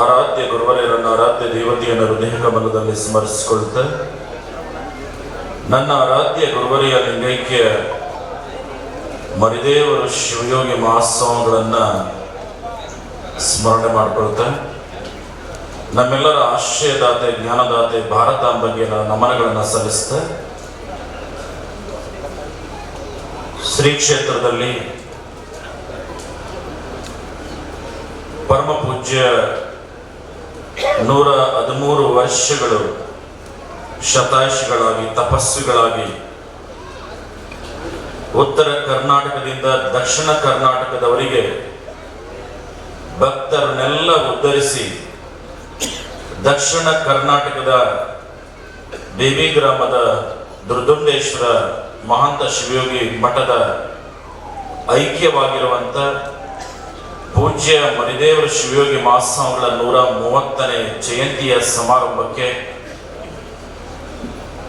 ಆರಾಧ್ಯ ಗುರುವರೆಯರನ್ನು ಆರಾಧ್ಯ ದೇವತೆಯನ್ನು ಹೃದಯ ಕಮಲದಲ್ಲಿ ಸ್ಮರಿಸಿಕೊಳ್ಳುತ್ತೆ. ನನ್ನ ಆರಾಧ್ಯ ಗುರುವರಿಯ ಲಿಂಗೈಕ್ಯ ಮರಿದೇವರು ಶಿವಯೋಗಿ ಮಹೋತ್ಸವಗಳನ್ನ ಸ್ಮರಣೆ ಮಾಡಿಕೊಳ್ತೆ ನಮ್ಮೆಲ್ಲರ ಆಶ್ರಯದಾತೆ, ಜ್ಞಾನದಾತೆ ಭಾರತ ಬಗ್ಗೆ ನಮನಗಳನ್ನು ಸಲ್ಲಿಸುತ್ತೆ. ಶ್ರೀ ಕ್ಷೇತ್ರದಲ್ಲಿ ಪರಮ ಪೂಜ್ಯ ನೂರ ಹದಿಮೂರು ವರ್ಷಗಳು ಶತಾಯುಷಿಗಳಾಗಿ, ತಪಸ್ವಿಗಳಾಗಿ ಉತ್ತರ ಕರ್ನಾಟಕದಿಂದ ದಕ್ಷಿಣ ಕರ್ನಾಟಕದವರಿಗೆ ಭಕ್ತರನ್ನೆಲ್ಲ ಉದ್ಧರಿಸಿ ದಕ್ಷಿಣ ಕರ್ನಾಟಕದ ದೇವಿ ಗ್ರಾಮದ ದುರ್ದುಂಡೇಶ್ವರ ಮಹಾಂತ ಶಿವಯೋಗಿ ಮಠದ ಐಕ್ಯವಾಗಿರುವಂತ ಪೂಜ್ಯ ಮರಿದೇವರ ಶಿವಯೋಗಿ ಮಹಾಸ್ವಾಮಿಗಳ ನೂರ ಮೂವತ್ತನೇ ಜಯಂತಿಯ ಸಮಾರಂಭಕ್ಕೆ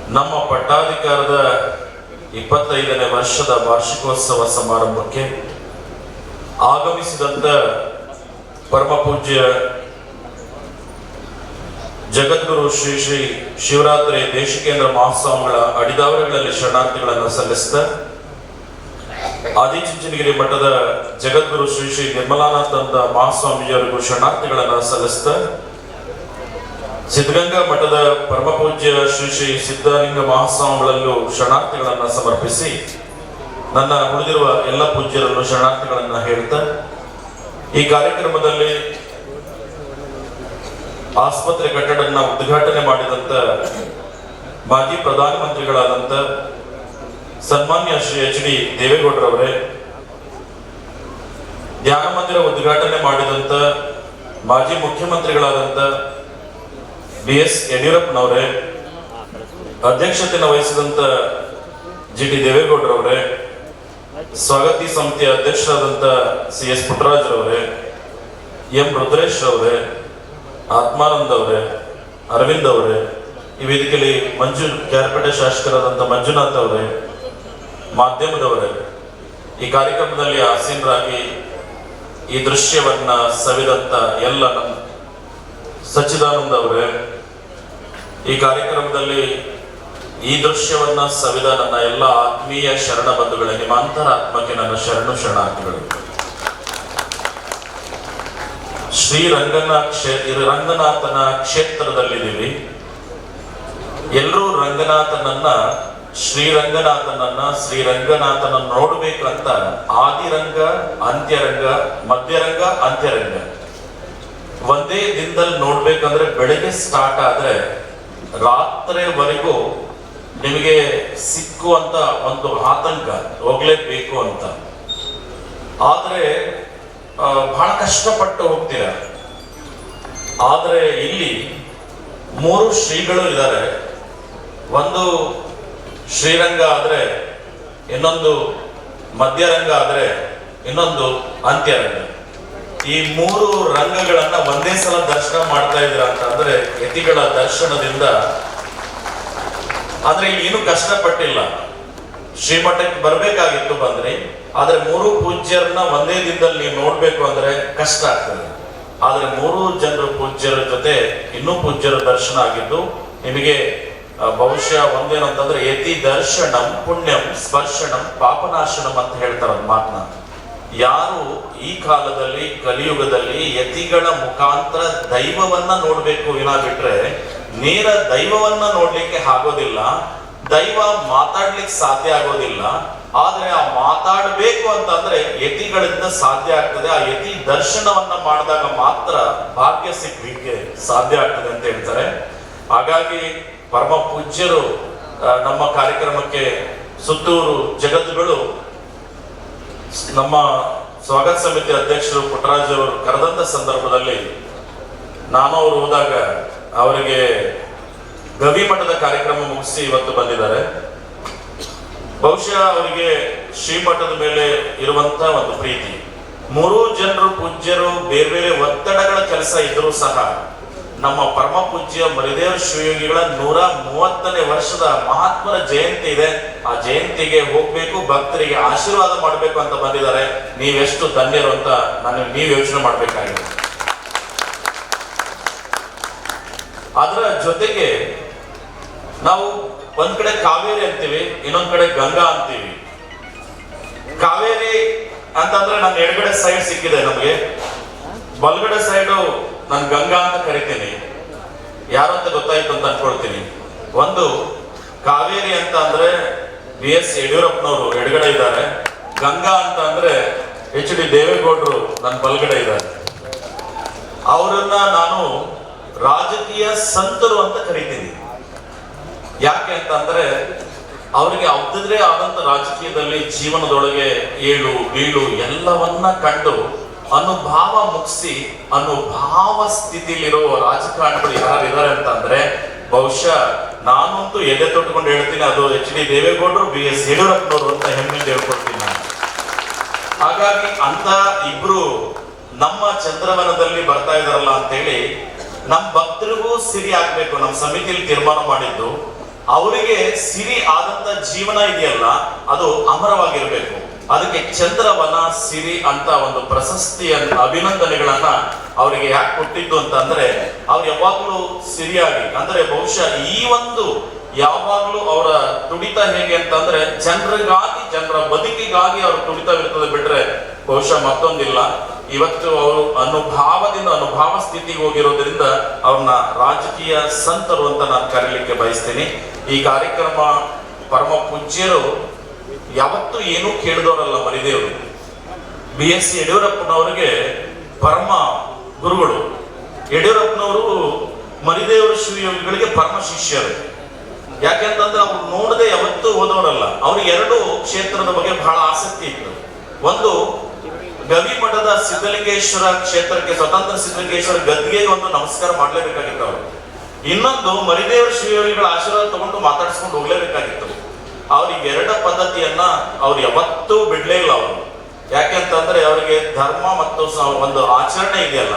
ನಮ್ಮ ಪಟ್ಟಾಧಿಕಾರದ ಇಪ್ಪತ್ತೈದನೇ ವರ್ಷದ ವಾರ್ಷಿಕೋತ್ಸವ ಸಮಾರಂಭಕ್ಕೆ ಆಗಮಿಸಿದಂತ ಪರಮ ಪೂಜ್ಯ ಜಗದ್ಗುರು ಶ್ರೀ ಶ್ರೀ ಶಿವರಾತ್ರಿ ದೇಶಿಕೇಂದ್ರ ಮಹಾಸ್ವಾಮಿಗಳ ಅಡಿದಾವರಿಗಳಲ್ಲಿ ಶರಣಾರ್ಥಿಗಳನ್ನು ಸಲ್ಲಿಸಿದ ಆದಿಚುಂಚನಗಿರಿ ಮಠದ ಜಗದ್ಗುರು ಶ್ರೀ ಶ್ರೀ ನಿರ್ಮಲಾನಂದ ಮಹಾಸ್ವಾಮಿಯವರಿಗೂ ಶರಣಾರ್ಥಿಗಳನ್ನ ಸಲ್ಲಿಸಿದ ಸಿದ್ಧಗಂಗಾ ಮಠದ ಪರಮ ಪೂಜ್ಯ ಶ್ರೀ ಶ್ರೀ ಸಿದ್ಧಲಿಂಗ ಮಹಾಸ್ವಾಮಿಗಳಲ್ಲೂ ಶರಣಾರ್ಥಿಗಳನ್ನ ಸಮರ್ಪಿಸಿ, ನನ್ನ ಉಳಿದಿರುವ ಎಲ್ಲ ಪೂಜ್ಯರನ್ನು ಶರಣಾರ್ಥಿಗಳನ್ನ ಹೇಳ್ತಾ, ಈ ಕಾರ್ಯಕ್ರಮದಲ್ಲಿ ಆಸ್ಪತ್ರೆ ಕಟ್ಟಡನ ಉದ್ಘಾಟನೆ ಮಾಡಿದಂತ ಮಾಜಿ ಪ್ರಧಾನಮಂತ್ರಿಗಳಾದಂತ ಸನ್ಮಾನ್ಯ ಶ್ರೀ ಎಚ್ ಡಿ ದೇವೇಗೌಡರವರೇ, ಧ್ಯಾನ ಮಂದಿರ ಉದ್ಘಾಟನೆ ಮಾಡಿದಂತ ಮಾಜಿ ಮುಖ್ಯಮಂತ್ರಿಗಳಾದಂತ ಬಿ ಎಸ್ ಯಡಿಯೂರಪ್ಪನವರೇ ಅಧ್ಯಕ್ಷತೆಯನ್ನು ವಹಿಸಿದಂತ ಜಿ ಟಿ ದೇವೇಗೌಡರವರೇ, ಸ್ವಾಗತಿ ಸಮಿತಿಯ ಅಧ್ಯಕ್ಷರಾದಂತ ಸಿ ಎಸ್ ಪುಟ್ಟರಾಜ್ರವರೇ, ಎಂ ರುದ್ರೇಶ್ ಅವರೇ, ಆತ್ಮಾನಂದ್ ಅವರೇ, ಅರವಿಂದ್ ಅವರೇ, ಈ ವೇದಿಕೆಯಲ್ಲಿ ಮಂಜು ಕ್ಯಾರ್ಪೇಟೆ ಶಾಸಕರಾದಂತ ಮಂಜುನಾಥ್ ಅವರೇ ಮಾಧ್ಯಮದವರೇ ಈ ಕಾರ್ಯಕ್ರಮದಲ್ಲಿ ಆಸೀನರಾಗಿ ಈ ದೃಶ್ಯವನ್ನ ಸವಿದಂತ ಎಲ್ಲ ನಮ್ಮ ಸಚ್ಚಿದಾನಂದ ಅವರೇ, ಈ ಕಾರ್ಯಕ್ರಮದಲ್ಲಿ ಈ ದೃಶ್ಯವನ್ನ ಸವಿದ ನನ್ನ ಎಲ್ಲ ಆತ್ಮೀಯ ಶರಣ ಬಂಧುಗಳೇ ನಿಮ್ಮ ಅಂತರಾತ್ಮಕ್ಕೆ ನನ್ನ ಶರಣು ಶರಣಾರ್ಥಿಗಳು. ಶ್ರೀರಂಗನ ಕ್ಷೇತ್ರ ರಂಗನಾಥನ ಕ್ಷೇತ್ರದಲ್ಲಿದ್ದೀವಿ. ಎಲ್ಲರೂ ರಂಗನಾಥನನ್ನ ಶ್ರೀರಂಗನಾಥನನ್ನ ಶ್ರೀರಂಗನಾಥನ ನೋಡ್ಬೇಕಂತ ಆದಿರಂಗ, ಅಂತ್ಯರಂಗ, ಮಧ್ಯರಂಗ, ಅಂತ್ಯರಂಗ. ಒಂದೇ ದಿನದಲ್ಲಿ ನೋಡ್ಬೇಕಂದ್ರೆ ಬೆಳಿಗ್ಗೆ ಸ್ಟಾರ್ಟ್ ಆದ್ರೆ ರಾತ್ರಿವರೆಗೂ ನಿಮಗೆ ಸಿಕ್ಕುವಂತ ಒಂದು ಆತಂಕ, ಹೋಗ್ಲೇಬೇಕು ಅಂತ. ಆದ್ರೆ ಬಹಳ ಕಷ್ಟಪಟ್ಟು ಹೋಗ್ತೀರ? ಆದ್ರೆ ಇಲ್ಲಿ ಮೂರು ಶ್ರೀಗಳು ಇದ್ದಾರೆ. ಒಂದು ಶ್ರೀರಂಗ ಆದ್ರೆ ಇನ್ನೊಂದು ಮಧ್ಯರಂಗ ಆದ್ರೆ ಇನ್ನೊಂದು ಅಂತ್ಯರಂಗ. ಈ ಮೂರು ರಂಗಗಳನ್ನ ಒಂದೇ ಸಲ ದರ್ಶನ ಮಾಡ್ತಾ ಇದ್ರ ಅಂತಂದ್ರೆ ಯತಿಗಳ ದರ್ಶನದಿಂದ ಆದ್ರೆ ಏನು ಕಷ್ಟಪಟ್ಟಿಲ್ಲ. ಶ್ರೀಮಠಕ್ಕೆ ಬರ್ಬೇಕಾಗಿತ್ತು ಬಂದ್ರಿ, ಆದ್ರೆ ಮೂರು ಪೂಜ್ಯರನ್ನ ಒಂದೇ ದಿನದಲ್ಲಿ ನೀವು ನೋಡ್ಬೇಕು ಅಂದ್ರೆ ಕಷ್ಟ ಆಗ್ತದೆ. ಆದ್ರೆ ಮೂರು ಜನರು ಪೂಜ್ಯರ ಜೊತೆ ಇನ್ನೂ ಪೂಜ್ಯರ ದರ್ಶನ ಆಗಿದ್ದು ನಿಮಗೆ ಬಹುಶಃ ಒಂದೇನಂತಂದ್ರೆ, ಯತಿ ದರ್ಶನಂ ಪುಣ್ಯಂ ಸ್ಪರ್ಶನಂ ಪಾಪನಾಶನಂ ಅಂತ ಹೇಳ್ತಾರ ಮಾತನ್ನ. ಯಾರು ಈ ಕಾಲದಲ್ಲಿ, ಕಲಿಯುಗದಲ್ಲಿ ಯತಿಗಳ ಮುಖಾಂತರ ದೈವವನ್ನ ನೋಡ್ಬೇಕು ವಿನ ಬಿಟ್ರೆ ನೇರ ದೈವವನ್ನ ನೋಡ್ಲಿಕ್ಕೆ ಆಗೋದಿಲ್ಲ, ದೈವ ಮಾತಾಡ್ಲಿಕ್ಕೆ ಸಾಧ್ಯ ಆಗೋದಿಲ್ಲ, ಆದ್ರೆ ಆ ಮಾತಾಡ್ಬೇಕು ಅಂತಂದ್ರೆ ಯತಿಗಳಿಂದ ಸಾಧ್ಯ ಆಗ್ತದೆ, ಆ ಯತಿ ದರ್ಶನವನ್ನ ಮಾಡಿದಾಗ ಮಾತ್ರ ಭಾಗ್ಯ ಸಿಗ್ಲಿಕ್ಕೆ ಸಾಧ್ಯ ಆಗ್ತದೆ ಅಂತ ಹೇಳ್ತಾರೆ. ಹಾಗಾಗಿ ಪರಮ ಪೂಜ್ಯರು ನಮ್ಮ ಕಾರ್ಯಕ್ರಮಕ್ಕೆ ಸುತ್ತೂರು ಜಗತ್ತುಗಳು ನಮ್ಮ ಸ್ವಾಗತ ಸಮಿತಿ ಅಧ್ಯಕ್ಷರು ಪುಟ್ಟರಾಜ್ ಅವರು ಕರೆದಂತ ಸಂದರ್ಭದಲ್ಲಿ ನಾನು ಅವರು ಹೋದಾಗ ಅವರಿಗೆ ಗವಿ ಮಠದ ಕಾರ್ಯಕ್ರಮ ಮುಗಿಸಿ ಇವತ್ತು ಬಂದಿದ್ದಾರೆ. ಬಹುಶಃ ಅವರಿಗೆ ಶ್ರೀಮಠದ ಮೇಲೆ ಇರುವಂತ ಒಂದು ಪ್ರೀತಿ. ಮೂರು ಜನರು ಪೂಜ್ಯರು ಬೇರೆ ಬೇರೆ ಒತ್ತಡಗಳ ಕೆಲಸ ಇದ್ರೂ ಸಹ ನಮ್ಮ ಪರಮ ಪೂಜ್ಯ ಮರಿದೇವ ಶಿವಯೋಗಿಗಳ ನೂರ ಮೂವತ್ತನೇ ವರ್ಷದ ಮಹಾತ್ಮರ ಜಯಂತಿ ಇದೆ. ಆ ಜಯಂತಿಗೆ ಹೋಗ್ಬೇಕು, ಭಕ್ತರಿಗೆ ಆಶೀರ್ವಾದ ಮಾಡಬೇಕು ಅಂತ ಬಂದಿದ್ದಾರೆ. ನೀವೆಷ್ಟು ಧನ್ಯರು ಅಂತ ನಾನು ನೀವು ಯೋಚನೆ ಮಾಡಬೇಕಾಗಿದೆ. ಅದರ ಜೊತೆಗೆ ನಾವು ಒಂದ್ ಕಡೆ ಕಾವೇರಿ ಅಂತೀವಿ, ಇನ್ನೊಂದ್ ಕಡೆ ಗಂಗಾ ಅಂತೀವಿ. ಕಾವೇರಿ ಅಂತಂದ್ರೆ ನಮ್ಮ ಎಡಗಡೆ ಸೈಡ್ ಸಿಕ್ಕಿದೆ ನಮಗೆ. ಬಲಗಡೆ ಸೈಡು ನಾನು ಗಂಗಾ ಅಂತ ಕರಿತೀನಿ. ಯಾರಂತ ಅಂತ ಗೊತ್ತಾಯ್ತು ಅಂತ ಅನ್ಕೊಳ್ತೀನಿ. ಒಂದು, ಕಾವೇರಿ ಅಂತ ಅಂದ್ರೆ ಬಿ ಎಸ್ ಯಡಿಯೂರಪ್ಪನವರು ಎಡಗಡೆ ಇದ್ದಾರೆ. ಗಂಗಾ ಅಂತ ಅಂದ್ರೆ ಎಚ್ ಡಿ ದೇವೇಗೌಡರು ನನ್ನ ಬಲಗಡೆ ಇದ್ದಾರೆ. ಅವರನ್ನ ನಾನು ರಾಜಕೀಯ ಸಂತರು ಅಂತ ಕರಿತೀನಿ. ಯಾಕೆ ಅಂತಂದ್ರೆ ಅವರಿಗೆ ಅವ್ರದ್ದೇ ಆದಂತ ರಾಜಕೀಯದಲ್ಲಿ ಜೀವನದೊಳಗೆ ಏಳು, ಬೀಳು ಎಲ್ಲವನ್ನ ಕಂಡು ಅನುಭಾವ ಮುಗಿಸಿ, ಅನುಭಾವ ಸ್ಥಿತಿಲಿರೋ ರಾಜಕಾರಣಿಗಳು ಯಾರು ಇದ್ದಾರೆ ಅಂತಂದ್ರೆ, ಬಹುಶಃ ನಾನಂತೂ ಎದೆ ತೊಟ್ಕೊಂಡು ಹೇಳ್ತೀನಿ, ಅದು ಎಚ್ ಡಿ ದೇವೇಗೌಡರು, ಬಿ ಎಸ್ ಯಡಿಯೂರಪ್ಪನವರು ಅಂತ ಹೆಮ್ಮೆಯಿಂದ ಹೇಳ್ಕೊಡ್ತೀನಿ ಹಾಗಾಗಿ ಅಂತ ಇಬ್ರು ನಮ್ಮ ಚಂದ್ರವನದಲ್ಲಿ ಬರ್ತಾ ಇದಾರಲ್ಲ ಅಂತೇಳಿ ನಮ್ಮ ಭಕ್ತರಿಗೂ ಸಿರಿ ಆಗ್ಬೇಕು ನಮ್ಮ ಸಮಿತಿಯಲ್ಲಿ ತೀರ್ಮಾನ ಮಾಡಿದ್ದು, ಅವರಿಗೆ ಸಿರಿ ಆದಂತ ಜೀವನ ಇದೆಯಲ್ಲ, ಅದು ಅಮರವಾಗಿರ್ಬೇಕು. ಅದಕ್ಕೆ ಚಂದ್ರವನ ಸಿರಿ ಅಂತ ಒಂದು ಪ್ರಶಸ್ತಿಯನ್ನ, ಅಭಿನಂದನೆಗಳನ್ನ ಅವರಿಗೆ ಯಾಕೆ ಕೊಟ್ಟಿದ್ದು ಅಂತಂದ್ರೆ, ಅವ್ರು ಯಾವಾಗ್ಲೂ ಸಿರಿಯಾಗಿ, ಅಂದ್ರೆ ಬಹುಶಃ ಈ ಒಂದು ಯಾವಾಗ್ಲೂ ಅವರ ತುಡಿತ ಹೇಗೆ ಅಂತಂದ್ರೆ, ಜನರಿಗಾಗಿ, ಜನರ ಬದುಕಿಗಾಗಿ ಅವ್ರ ತುಡಿತವಿರ್ತದೆ ಬಿಟ್ರೆ ಬಹುಶಃ ಮತ್ತೊಂದಿಲ್ಲ. ಇವತ್ತು ಅವರು ಅನುಭಾವದಿಂದ, ಅನುಭಾವ ಸ್ಥಿತಿಗೆ ಹೋಗಿರೋದ್ರಿಂದ ಅವ್ರನ್ನ ರಾಜಕೀಯ ಸಂತರು ಅಂತ ನಾನು ಕರೀಲಿಕ್ಕೆ ಬಯಸ್ತೀನಿ. ಈ ಕಾರ್ಯಕ್ರಮ ಪರಮ ಪೂಜ್ಯರು ಯಾವತ್ತೂ ಏನೂ ಕೇಳಿದವರಲ್ಲ ಮರಿದೇವರು. ಬಿ ಎಸ್ ಸಿ ಯಡಿಯೂರಪ್ಪನವರಿಗೆ ಪರಮ ಗುರುಗಳು. ಯಡಿಯೂರಪ್ಪನವರು ಮರಿದೇವರು ಶಿವಯೋಗಿಗಳಿಗೆ ಪರಮ ಶಿಷ್ಯರು. ಯಾಕೆಂತಂದ್ರೆ ಅವ್ರು ನೋಡದೆ ಯಾವತ್ತೂ ಹೋದವರಲ್ಲ. ಅವ್ರಿಗೆ ಎರಡು ಕ್ಷೇತ್ರದ ಬಗ್ಗೆ ಬಹಳ ಆಸಕ್ತಿ ಇತ್ತು. ಒಂದು ಗವಿಮಠದ ಸಿದ್ಧಲಿಂಗೇಶ್ವರ ಕ್ಷೇತ್ರಕ್ಕೆ, ಸ್ವತಂತ್ರ ಸಿದ್ಧಲಿಂಗೇಶ್ವರ ಗದ್ದಿಗೆ ಒಂದು ನಮಸ್ಕಾರ ಮಾಡಲೇಬೇಕಾಗಿತ್ತು ಅವರು. ಇನ್ನೊಂದು, ಮರಿದೇವರ ಶಿವಯೋಗಿಗಳ ಆಶೀರ್ವಾದ ತಗೊಂಡು ಮಾತಾಡಿಸ್ಕೊಂಡು ಹೋಗ್ಲೇಬೇಕಾಗಿತ್ತು. ಅವ್ರಿಗೆ ಎರಡ ಪದ್ಧತಿಯನ್ನ ಅವ್ರು ಯಾವತ್ತೂ ಬಿಡ್ಲೇ ಇಲ್ಲ ಅವರು. ಯಾಕೆಂತಂದ್ರೆ ಅವರಿಗೆ ಧರ್ಮ ಮತ್ತು ಒಂದು ಆಚರಣೆ ಇದೆಯಲ್ಲ,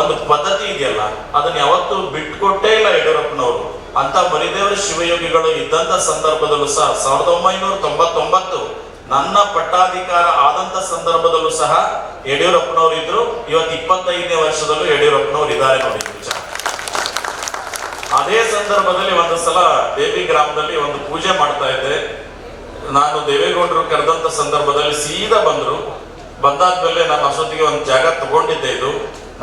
ಒಂದು ಪದ್ಧತಿ ಇದೆಯಲ್ಲ, ಅದನ್ನ ಯಾವತ್ತೂ ಬಿಟ್ಕೊಟ್ಟೇ ಇಲ್ಲ ಯಡಿಯೂರಪ್ಪನವರು. ಅಂತ ಮರಿದೇವರ ಶಿವಯೋಗಿಗಳು ಇದ್ದಂತ ಸಂದರ್ಭದಲ್ಲೂ ಸಹ ಸಾವಿರದ ಒಂಬೈನೂರ ತೊಂಬತ್ತೊಂಬತ್ತು ನನ್ನ ಪಟ್ಟಾಧಿಕಾರ ಆದಂತ ಸಂದರ್ಭದಲ್ಲೂ ಸಹ ಯಡಿಯೂರಪ್ಪನವರು ಇದ್ರು. ಇವತ್ತು ಇಪ್ಪತ್ತೈದನೇ ವರ್ಷದಲ್ಲೂ ಯಡಿಯೂರಪ್ಪನವರು ಇದ್ದಾರೆ ನೋಡಿ ಅದೇ ಸಂದರ್ಭದಲ್ಲಿ ಒಂದು ಸಲ ದೇವಿ ಗ್ರಾಮದಲ್ಲಿ ಒಂದು ಪೂಜೆ ಮಾಡ್ತಾ ಇದ್ದೆ. ನಾನು ದೇವೇಗೌಡರು ಕರೆದಂತ ಸಂದರ್ಭದಲ್ಲಿ ಸೀದಾ ಬಂದ್ರು. ಬಂದಾದ್ಮೇಲೆ ನಾನು ಅಸೊತ್ತಿಗೆ ಒಂದು ಜಾಗ ತಗೊಂಡಿದ್ದೆ ಇದು.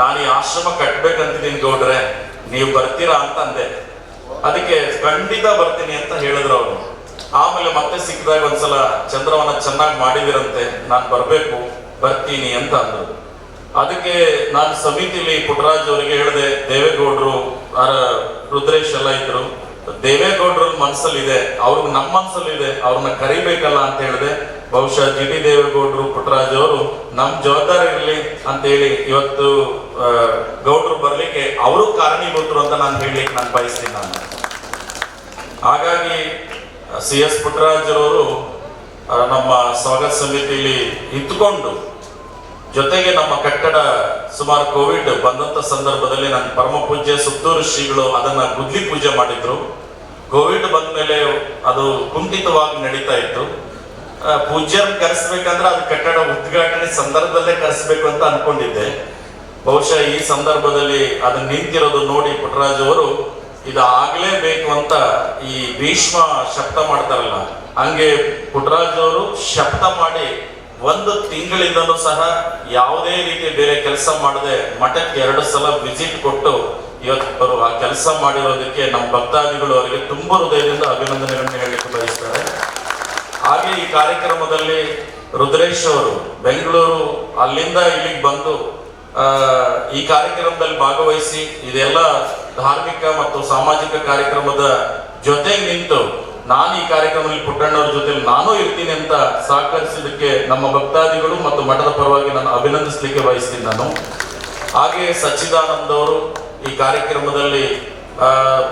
ನಾನು ಈ ಆಶ್ರಮ ಕಟ್ಬೇಕಂತಿದ್ದೀನಿ ಗೌಡ್ರೆ, ನೀವು ಬರ್ತೀರಾ ಅಂತ ಅಂದೆ. ಅದಕ್ಕೆ ಖಂಡಿತ ಬರ್ತೀನಿ ಅಂತ ಹೇಳಿದ್ರು ಅವರು. ಆಮೇಲೆ ಮತ್ತೆ ಸಿಕ್ಕಿದಾಗ ಒಂದ್ಸಲ ಚಂದ್ರವನ ಚೆನ್ನಾಗಿ ಮಾಡಿದಿರಂತೆ, ನಾನು ಬರ್ಬೇಕು, ಬರ್ತೀನಿ ಅಂತ ಅಂದ್ರು. ಅದಕ್ಕೆ ನಾನು ಸಮಿತಿಲಿ ಪುಟ್ಟರಾಜ್ ಅವರಿಗೆ ಹೇಳಿದೆ, ದೇವೇಗೌಡರು ರುದ್ರೇಶ್ ಎಲ್ಲ ಇದ್ರು. ದೇವೇಗೌಡರ ಮನಸ್ಸಲ್ಲಿದೆ ಅವ್ರಿಗೆ ನಮ್ಮ ಮನಸ್ಸಲ್ಲಿದೆ ಅವ್ರನ್ನ ಕರಿಬೇಕಲ್ಲ ಅಂತ ಹೇಳಿದೆ. ಬಹುಶಃ ಜಿ ಟಿ ದೇವೇಗೌಡರು, ಪುಟ್ಟರಾಜ್ ಅವರು ನಮ್ ಜವಾಬ್ದಾರಿ ಇರಲಿ ಅಂತ ಹೇಳಿ ಇವತ್ತು ಗೌಡರು ಗೌಡ್ರು ಬರ್ಲಿಕ್ಕೆ ಅವರು ಕಾರಣೀಭೂತರು ಅಂತ ನಾನು ಹೇಳಲಿಕ್ಕೆ ನಾನು ಬಯಸ್ತೀನಿ ನಾನು. ಹಾಗಾಗಿ, ಸಿ ಎಸ್ ಪುಟ್ಟರಾಜ್ ಅವರು ನಮ್ಮ ಸ್ವಾಗತ ಸಮಿತಿಯಲ್ಲಿ ಇದ್ದುಕೊಂಡು ಜೊತೆಗೆ ನಮ್ಮ ಕಟ್ಟಡ ಸುಮಾರು ಕೋವಿಡ್ ಬಂದಂತ ಸಂದರ್ಭದಲ್ಲಿ ನನ್ನ ಪರಮ ಪೂಜ್ಯ ಸುತ್ತೂರು ಶ್ರೀಗಳು ಅದನ್ನ ಗುದ್ಲಿ ಪೂಜೆ ಮಾಡಿದ್ರು. ಕೋವಿಡ್ ಬಂದ ಮೇಲೆ ಅದು ಕುಂಠಿತವಾಗಿ ನಡೀತಾ ಇತ್ತು. ಪೂಜ್ಯರ್ ಕರೆಸ್ಬೇಕಂದ್ರೆ ಅದು ಕಟ್ಟಡ ಉದ್ಘಾಟನೆ ಸಂದರ್ಭದಲ್ಲೇ ಕರೆಸ್ಬೇಕು ಅಂತ ಅನ್ಕೊಂಡಿದ್ದೆ. ಬಹುಶಃ ಈ ಸಂದರ್ಭದಲ್ಲಿ ಅದನ್ನ ನಿಂತಿರೋದು ನೋಡಿ ಪುಟ್ಟರಾಜ್ ಅವರು, ಇದು ಆಗ್ಲೇಬೇಕು ಅಂತ ಈ ಭೀಷ್ಮ ಶಪ್ತ ಮಾಡ್ತಾರಲ್ಲ, ಹಂಗೆ ಪುಟ್ಟರಾಜ್ ಅವರು ಶಬ್ದ ಮಾಡಿ ಒಂದು ತಿಂಗಳಿಂದಲೂ ಸಹ ಯಾವುದೇ ರೀತಿ ಬೇರೆ ಕೆಲಸ ಮಾಡದೆ ಮಠಕ್ಕೆ ಎರಡು ಸಲ ವಿಸಿಟ್ ಕೊಟ್ಟು ಇವತ್ತು ಆ ಕೆಲಸ ಮಾಡಿರೋದಕ್ಕೆ ನಮ್ಮ ಭಕ್ತಾದಿಗಳು ಅವರಿಗೆ ತುಂಬ ಹೃದಯದಿಂದ ಅಭಿನಂದನೆಗಳನ್ನು ಹೇಳಲಿಕ್ಕೆ ಬಯಸ್ತಾರೆ. ಹಾಗೆ ಈ ಕಾರ್ಯಕ್ರಮದಲ್ಲಿ ರುದ್ರೇಶ್ ಅವರು ಬೆಂಗಳೂರು ಅಲ್ಲಿಂದ ಇಲ್ಲಿಗೆ ಬಂದು ಈ ಕಾರ್ಯಕ್ರಮದಲ್ಲಿ ಭಾಗವಹಿಸಿ, ಇದೆಲ್ಲ ಧಾರ್ಮಿಕ ಮತ್ತು ಸಾಮಾಜಿಕ ಕಾರ್ಯಕ್ರಮದ ಜೊತೆಗೆ ನಿಂತು ನಾನು ಈ ಕಾರ್ಯಕ್ರಮದಲ್ಲಿ ಪುಟ್ಟಣ್ಣವ್ರ ಜೊತೆ ನಾನು ಇರ್ತೀನಿ ಅಂತ ಸಹಕರಿಸಿದ್ದಕ್ಕೆ ನಮ್ಮ ಭಕ್ತಾದಿಗಳು ಮತ್ತು ಮಠದ ಪರವಾಗಿ ನಾನು ಅಭಿನಂದಿಸಲಿಕ್ಕೆ ಬಯಸ್ತೀನಿ ನಾನು. ಹಾಗೆ ಸಚ್ಚಿದಾನಂದ್ ಅವರು ಈ ಕಾರ್ಯಕ್ರಮದಲ್ಲಿ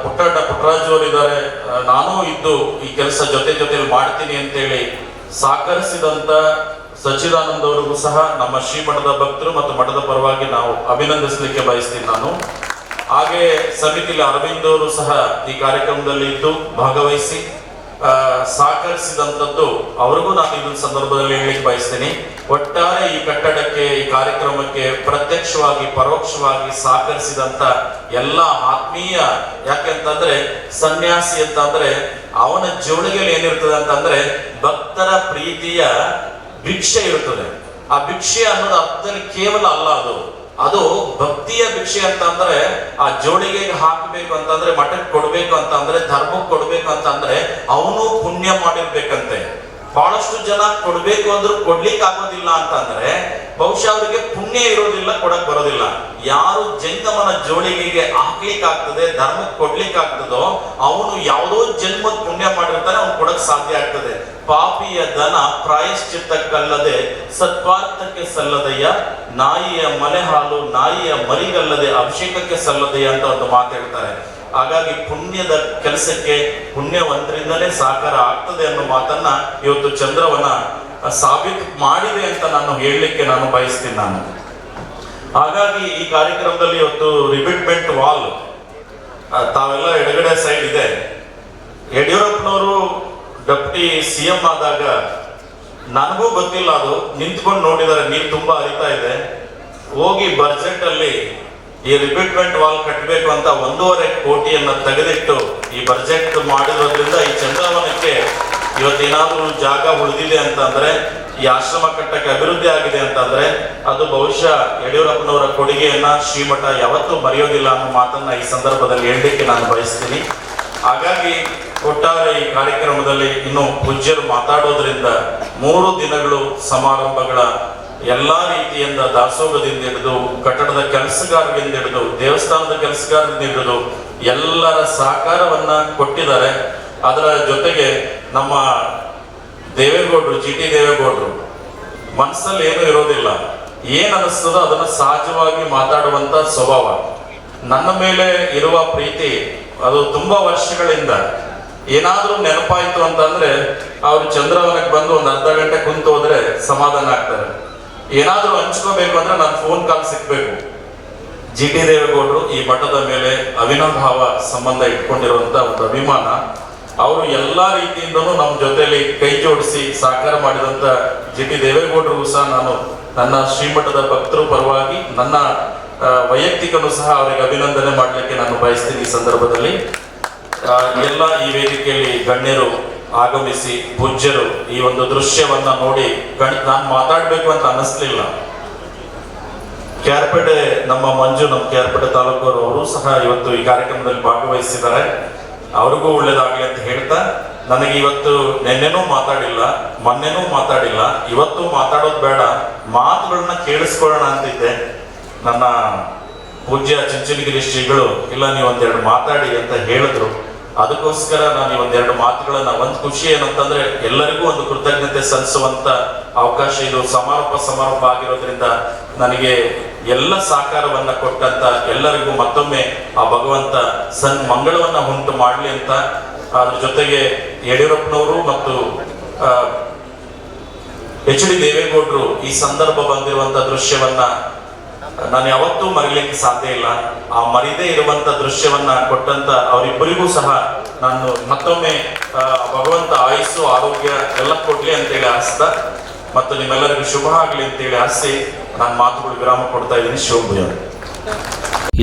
ಪುಟ್ಟಣ್ಣ ಪುಟ್ಟರಾಜು ಅವರು ಇದ್ದಾರೆ. ಆ, ನಾನೂ ಇದ್ದು ಈ ಕೆಲಸ ಜೊತೆ ಜೊತೆಲಿ ಮಾಡ್ತೀನಿ ಅಂತೇಳಿ ಸಹಕರಿಸಿದಂತ ಸಚ್ಚಿದಾನಂದ ಅವರಿಗೂ ಸಹ ನಮ್ಮ ಶ್ರೀ ಮಠದ ಭಕ್ತರು ಮತ್ತು ಮಠದ ಪರವಾಗಿ ನಾವು ಅಭಿನಂದಿಸಲಿಕ್ಕೆ ಬಯಸ್ತೀನಿ ನಾನು. ಹಾಗೆ ಸಮಿತಿಲಿ ಅರವಿಂದ್ ಅವರು ಸಹ ಈ ಕಾರ್ಯಕ್ರಮದಲ್ಲಿ ಇದ್ದು ಭಾಗವಹಿಸಿ ಸಹಕರಿಸಿದಂಥದ್ದು ಅವ್ರಿಗೂ ನಾನು ಇದೊಂದು ಸಂದರ್ಭದಲ್ಲಿ ಹೇಳಲಿಕ್ಕೆ ಬಯಸ್ತೀನಿ. ಒಟ್ಟಾರೆ ಈ ಕಟ್ಟಡಕ್ಕೆ, ಈ ಕಾರ್ಯಕ್ರಮಕ್ಕೆ ಪ್ರತ್ಯಕ್ಷವಾಗಿ, ಪರೋಕ್ಷವಾಗಿ ಸಹಕರಿಸಿದಂಥ ಎಲ್ಲ ಆತ್ಮೀಯ ಯಾಕೆಂತಂದ್ರೆ ಸನ್ಯಾಸಿ ಅಂತಂದ್ರೆ, ಅವನ ಜೋಳಿಗೆಯಲ್ಲಿ ಏನಿರ್ತದೆ ಅಂತಂದ್ರೆ, ಭಕ್ತರ ಪ್ರೀತಿಯ ಭಿಕ್ಷೆ ಇರ್ತದೆ. ಆ ಭಿಕ್ಷೆ ಅನ್ನೋದು ಅರ್ಥದಲ್ಲಿ ಕೇವಲ ಅಲ್ಲ ಅದು. ಅದು ಭಕ್ತಿಯ ಭಿಕ್ಷೆ ಅಂತಂದ್ರೆ ಆ ಜೋಳಿಗೆಗೆ ಹಾಕಬೇಕು ಅಂತಂದ್ರೆ, ಮಠಕ್ಕೆ ಕೊಡ್ಬೇಕು ಅಂತಂದ್ರೆ, ಧರ್ಮಕ್ಕೆ ಕೊಡ್ಬೇಕು ಅಂತಂದ್ರೆ ಅವನು ಪುಣ್ಯ ಮಾಡಿರ್ಬೇಕಂತೆ. ಬಹಳಷ್ಟು ಜನ ಕೊಡ್ಬೇಕು ಅಂದ್ರೆ ಕೊಡ್ಲಿಕ್ಕೆ ಆಗೋದಿಲ್ಲ ಅಂತಂದ್ರೆ ಬಹುಶಃ ಅವರಿಗೆ ಪುಣ್ಯ ಇರೋದಿಲ್ಲ ಕೊಡಕ್ ಬರೋದಿಲ್ಲ. ಯಾರು ಜಂಗಮನ ಜೋಳಿಗೆಗೆ ಆಗ್ತದೆ, ಧರ್ಮಕ್ಕೆ ಕೊಡ್ಲಿಕ್ಕೆ ಆಗ್ತದೋ, ಅವನು ಯಾವುದೋ ಜನ್ಮದ ಪುಣ್ಯ ಮಾಡಿರ್ತಾನೆ, ಅವ್ನು ಕೊಡಕ್ ಸಾಧ್ಯ ಆಗ್ತದೆ. ಪಾಪಿಯ ದನ ಪ್ರಾಯಶ್ಚಿತ್ತಕ್ಕಲ್ಲದೆ ಸತ್ವಾರ್ಥಕ್ಕೆ ಸಲ್ಲದೆಯ, ನಾಯಿಯ ಮಲೆ ಹಾಲು ನಾಯಿಯ ಮರಿಗಲ್ಲದೆ ಅಭಿಷೇಕಕ್ಕೆ ಸಲ್ಲದೆಯ ಅಂತ ಒಂದು ಮಾತು ಹೇಳ್ತಾರೆ. ಹಾಗಾಗಿ ಪುಣ್ಯದ ಕೆಲಸಕ್ಕೆ ಪುಣ್ಯವಂತರಿಂದಲೇ ಸಾಕಾರ ಆಗ್ತದೆ ಅನ್ನೋ ಮಾತನ್ನ ಇವತ್ತು ಚಂದ್ರವನ ಸಾಬೀತು ಮಾಡಿದೆ ಅಂತ ನಾನು ಹೇಳಲಿಕ್ಕೆ ನಾನು ಬಯಸ್ತೀನಿ ನಾನು. ಹಾಗಾಗಿ ಈ ಕಾರ್ಯಕ್ರಮದಲ್ಲಿ ಇವತ್ತು ರಿಬಿಟ್ಮೆಂಟ್ ವಾಲ್ ತಾವೆಲ್ಲ ಎಡಗಡೆ ಸೈಡ್ ಇದೆ. ಯಡಿಯೂರಪ್ಪನವರು ಡೆಪ್ಟಿ ಸಿ ಎಂ ಆದಾಗ ನನಗೂ ಗೊತ್ತಿಲ್ಲ ಅದು. ನಿಂತ್ಕೊಂಡು ನೋಡಿದರೆ ನೀರು ತುಂಬಾ ಹರಿತಾ ಇದೆ. ಹೋಗಿ ಬಜೆಟ್ ಅಲ್ಲಿ ಈ ರಿಪೀಟ್ಮೆಂಟ್ ವಾಲ್ ಕಟ್ಟಬೇಕು ಅಂತ ಒಂದೂವರೆ ಕೋಟಿಯನ್ನು ತೆಗೆದಿಟ್ಟು ಈ ಬಜೆಟ್ ಮಾಡಿರೋದ್ರಿಂದ ಈ ಚಂದ್ರವನಕ್ಕೆ ಇವತ್ತೇನಾದ್ರೂ ಜಾಗ ಉಳಿದಿದೆ ಅಂತಂದ್ರೆ, ಈ ಆಶ್ರಮ ಕಟ್ಟಕ್ಕೆ ಅಭಿವೃದ್ಧಿ ಆಗಿದೆ ಅಂತಂದ್ರೆ, ಅದು ಬಹುಶಃ ಯಡಿಯೂರಪ್ಪನವರ ಕೊಡುಗೆಯನ್ನ ಶ್ರೀಮಠ ಯಾವತ್ತೂ ಮರೆಯೋದಿಲ್ಲ ಅನ್ನೋ ಮಾತನ್ನ ಈ ಸಂದರ್ಭದಲ್ಲಿ ಹೇಳಲಿಕ್ಕೆ ನಾನು ಬಯಸ್ತೀನಿ. ಹಾಗಾಗಿ ಒಟ್ಟಾರೆ ಈ ಕಾರ್ಯಕ್ರಮದಲ್ಲಿ ಇನ್ನು ಪೂಜ್ಯರು ಮಾತಾಡೋದ್ರಿಂದ ಮೂರು ದಿನಗಳು ಸಮಾರಂಭಗಳ ಎಲ್ಲ ರೀತಿಯಿಂದ ದಾಸೋಹದಿಂದ ಹಿಡಿದು, ಕಟ್ಟಡದ ಕೆಲಸಗಾರರಿಂದ ಹಿಡಿದು, ದೇವಸ್ಥಾನದ ಕೆಲಸಗಾರರಿಂದ ಹಿಡಿದು ಎಲ್ಲರ ಸಹಕಾರವನ್ನ ಕೊಟ್ಟಿದ್ದಾರೆ. ಅದರ ಜೊತೆಗೆ ನಮ್ಮ ದೇವೇಗೌಡರು, ಜಿ ಟಿ ದೇವೇಗೌಡರು ಮನಸ್ಸಲ್ಲಿ ಏನೂ ಇರೋದಿಲ್ಲ. ಏನ್ ಅನಿಸ್ತದೋ ಅದನ್ನ ಸಹಜವಾಗಿ ಮಾತಾಡುವಂತ ಸ್ವಭಾವ. ನನ್ನ ಮೇಲೆ ಇರುವ ಪ್ರೀತಿ ಅದು ತುಂಬಾ ವರ್ಷಗಳಿಂದ ಏನಾದ್ರೂ ನೆನಪಾಯ್ತು ಅಂತಂದ್ರೆ ಅವ್ರು ಚಂದ್ರವನಕ್ಕೆ ಬಂದು ಒಂದು ಅರ್ಧ ಗಂಟೆ ಕುಂತು ಹೋದ್ರೆ ಸಮಾಧಾನ ಆಗ್ತಾರೆ. ಏನಾದ್ರೂ ಹಂಚ್ಕೋಬೇಕು ಅಂದ್ರೆ ನಾನು ಫೋನ್ ಕಾಲ್ ಸಿಗ್ಬೇಕು ಜಿ ಟಿ ದೇವೇಗೌಡರು ಈ ಮಠದ ಮೇಲೆ ಅವಿನಾಭಾವ ಸಂಬಂಧ ಇಟ್ಕೊಂಡಿರುವಂತ ಒಂದು ಅಭಿಮಾನ, ಅವರು ಎಲ್ಲಾ ರೀತಿಯಿಂದನೂ ನಮ್ಮ ಜೊತೆಯಲ್ಲಿ ಕೈ ಜೋಡಿಸಿ ಸಹಕಾರ ಮಾಡಿದಂತ ಜಿ ಟಿ ದೇವೇಗೌಡರಿಗೂ ಸಹ ನಾನು ನನ್ನ ಶ್ರೀಮಠದ ಭಕ್ತರು ಪರವಾಗಿ ನನ್ನ ವೈಯಕ್ತಿಕನು ಸಹ ಅವರಿಗೆ ಅಭಿನಂದನೆ ಮಾಡಲಿಕ್ಕೆ ನಾನು ಬಯಸ್ತೀನಿ ಈ ಸಂದರ್ಭದಲ್ಲಿ. ಎಲ್ಲ ಈ ವೇದಿಕೆಯಲ್ಲಿ ಗಣ್ಯರು ಆಗಮಿಸಿ, ಪೂಜ್ಯರು ಈ ಒಂದು ದೃಶ್ಯವನ್ನ ನೋಡಿ ನಾನು ಮಾತಾಡ್ಬೇಕು ಅಂತ ಅನ್ನಿಸ್ಲಿಲ್ಲ. ಕ್ಯಾರ್ಪೇಟೆ, ನಮ್ಮ ಮಂಜು, ನಮ್ಮ ಕ್ಯಾರ್ಪೇಟೆ ತಾಲೂಕವರು, ಅವರು ಸಹ ಇವತ್ತು ಈ ಕಾರ್ಯಕ್ರಮದಲ್ಲಿ ಭಾಗವಹಿಸಿದ್ದಾರೆ. ಅವ್ರಿಗೂ ಒಳ್ಳೇದಾಗಲಿ ಅಂತ ಹೇಳ್ತಾ, ನನಗೆ ಇವತ್ತು ನಿನ್ನೆನೂ ಮಾತಾಡಿಲ್ಲ, ಮೊನ್ನೆನೂ ಮಾತಾಡಿಲ್ಲ, ಇವತ್ತು ಮಾತಾಡೋದು ಬೇಡ, ಮಾತುಗಳನ್ನ ಕೇಳಿಸ್ಕೊಳ್ಳೋಣ ಅಂತಿದ್ದೆ. ನನ್ನ ಪೂಜ್ಯ ಚಿಂಚನಗಿರಿ ಶ್ರೀಗಳು, ಇಲ್ಲ, ನೀವು ಒಂದೆರಡು ಮಾತಾಡಿ ಅಂತ ಹೇಳಿದ್ರು. ಅದಕ್ಕೋಸ್ಕರ ನಾನು ಒಂದೆರಡು ಮಾತುಗಳನ್ನ ಒಂದು ಖುಷಿ ಏನಂತಂದ್ರೆ, ಎಲ್ಲರಿಗೂ ಒಂದು ಕೃತಜ್ಞತೆ ಸಲ್ಲಿಸುವಂತ ಅವಕಾಶ ಇದು ಸಮಾರೋಪ ಸಮಾರೋಪ ಆಗಿರೋದ್ರಿಂದ ನನಗೆ ಎಲ್ಲ ಸಹಕಾರವನ್ನ ಕೊಟ್ಟಂತ ಎಲ್ಲರಿಗೂ ಮತ್ತೊಮ್ಮೆ ಆ ಭಗವಂತ ಸನ್ ಮಂಗಳವನ್ನ ಉಂಟು ಮಾಡಲಿ ಅಂತ. ಅದ್ರ ಜೊತೆಗೆ ಯಡಿಯೂರಪ್ಪನವರು ಮತ್ತು ಎಚ್ ಡಿ ದೇವೇಗೌಡರು ಈ ಸಂದರ್ಭ ಬಂದಿರುವಂತ ದೃಶ್ಯವನ್ನ ನಾನು ಯಾವತ್ತೂ ಮರಿಲಿಕ್ಕೆ ಸಾಧ್ಯ ಇಲ್ಲ. ಆ ಮರಿದೇ ಇರುವಂತ ದೃಶ್ಯವನ್ನ ಕೊಟ್ಟಂತ ಅವರಿಬ್ಬರಿಗೂ ಸಹ ನಾನು ಮತ್ತೊಮ್ಮೆ ಭಗವಂತ ಆಯಸ್ಸು, ಆರೋಗ್ಯ ಎಲ್ಲ ಕೊಡ್ಲಿ ಅಂತೇಳಿ ಆಸ್ತ. ಮತ್ತು ನಿಮ್ಮೆಲ್ಲರಿಗೂ ಶುಭ ಆಗ್ಲಿ ಅಂತೇಳಿ ಆಸೆ ನಾನು ಮಾತುಗಳು ವಿರಾಮ ಕೊಡ್ತಾ ಇದ್ದೀನಿ. ಶಿವಭೂಯ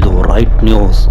ಇದು ರೈಟ್ ನ್ಯೂಸ್